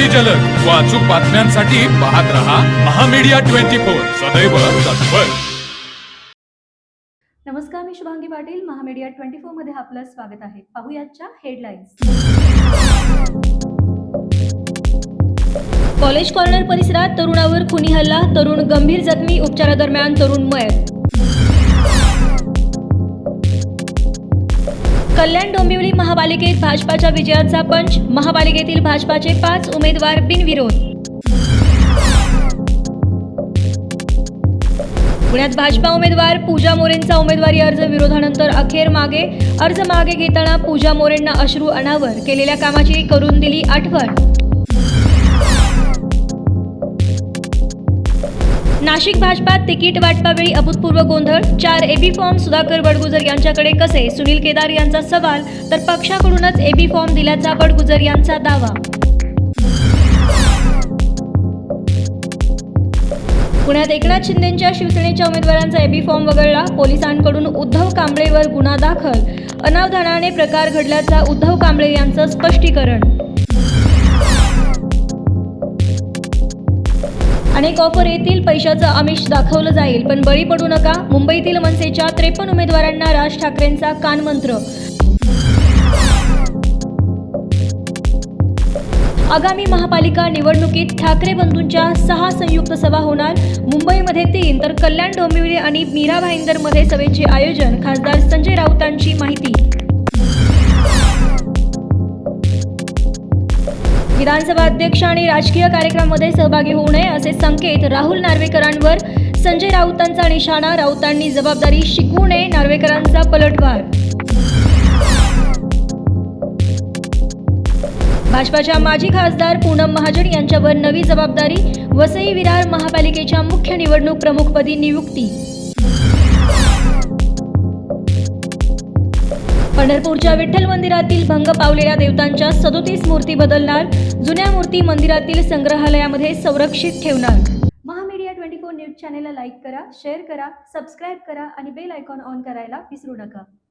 अगदी जलद. व अचूक बातम्यांसाठी पाहत रहा महामीडिया ट्वेंटी फोर. सदैव तत्पर. नमस्कार मी शुभांगी पाटील. महामीडिया ट्वेंटी फोरमध्ये आपलं स्वागत आहे. पाहुयाच्या हेडलाईन्स. कॉलेज कॉर्नर परिसरात तरुणावर खुनी हल्ला तरुण गंभीर जखमी उपचारादरम्यान तरुण मयत. कल्याण डोंबिवली महापालिकेत भाजपाच्या विजयाचा पंच महापालिकेतील भाजपाचे पाच उमेदवार बिनविरोध. पुण्यात भाजपा उमेदवार पूजा मोरेंचा उमेदवारी अर्ज विरोधानंतर अखेर मागे. अर्ज मागे घेताना पूजा मोरेंना अश्रू अनावर. केलेल्या कामाची करून दिली आठवण. नाशिक भाजपात तिकीट वाटपावेळी अभूतपूर्व गोंधळ चार एबी फॉर्म सुधाकर बडगुजर यांच्याकडे कसे? सुनील केदार यांचा सवाल तर पक्षाकडूनच एबी फॉर्म दिल्याचा बडगुजर यांचा दावा. पुण्यात एकनाथ शिंदेच्या शिवसेनेच्या उमेदवारांचा एबी फॉर्म वगळला पोलिसांकडून उद्धव कांबळेवर गुन्हा दाखल. अनावधानाने प्रकार घडल्याचा उद्धव कांबळे यांचं स्पष्टीकरण. अनेक ऑफर येतील पैशाचं आमिष दाखवलं जाईल. पण बळी पडू नका. मुंबईतील मनसेच्या त्रेपन्न उमेदवारांना राज ठाकरेंचा कानमंत्र. आगामी महापालिका निवडणुकीत ठाकरे बंधूंच्या सहा संयुक्त सभा होणार. मुंबईमध्ये तीन तर कल्याण डोंबिवली आणि मीरा भाईंदरमध्ये सभेचे आयोजन. खासदार संजय राऊतांची माहिती. विधानसभा अध्यक्ष आणि राजकीय कार्यक्रमामध्ये सहभागी होऊ नये असे संकेत राहुल नार्वेकरांवर संजय राऊतांचा निशाणा राऊतांनी जबाबदारी शिकवू नये नार्वेकरांचा पलटवार. भाजपाच्या माजी खासदार पूनम महाजन यांच्यावर नवी जबाबदारी वसई विरार महापालिकेच्या मुख्य निवडणूक प्रमुखपदी नियुक्ती. पंढरपूरच्या विठ्ठल मंदिरातील भंग पावलेल्या देवतांच्या सदोतीस मूर्ती बदलणार जुन्या मूर्ती मंदिरातील संग्रहालयामध्ये संरक्षित ठेवणार. महामीडिया ट्वेंटी फोर न्यूज चॅनेलला लाईक करा शेअर करा सबस्क्राईब करा आणि बेल आयकॉन ऑन करायला विसरू नका.